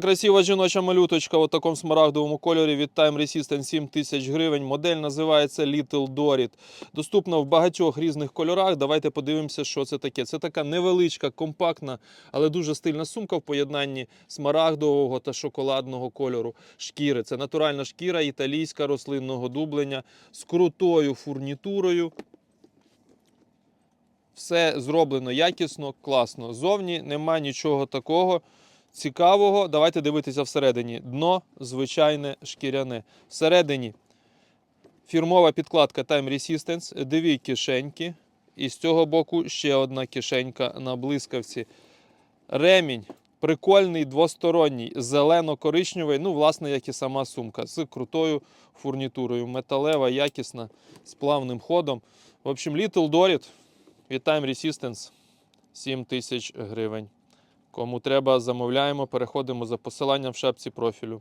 Красива жіноча малюточка у такому смарагдовому кольорі від Time Resistance 7000 гривень. Модель називається Little Dorit. Доступна в багатьох різних кольорах. Давайте подивимося, що це таке. Це така невеличка, компактна, але дуже стильна сумка в поєднанні смарагдового та шоколадного кольору шкіри. Це натуральна шкіра італійська рослинного дублення з крутою фурнітурою. Все зроблено якісно, класно. Зовні нема нічого такого цікавого. Давайте дивитися всередині. Дно звичайне шкіряне. Всередині фірмова підкладка Time Resistance, дві кишеньки. І з цього боку ще одна кишенька на блискавці. Ремінь прикольний, двосторонній, зелено-коричневий, ну, власне, як і сама сумка, з крутою фурнітурою. Металева, якісна, з плавним ходом. В общем, Little Dorit від Time Resistance 7 тисяч гривень. Кому треба, замовляємо, переходимо за посиланням в шапці профілю.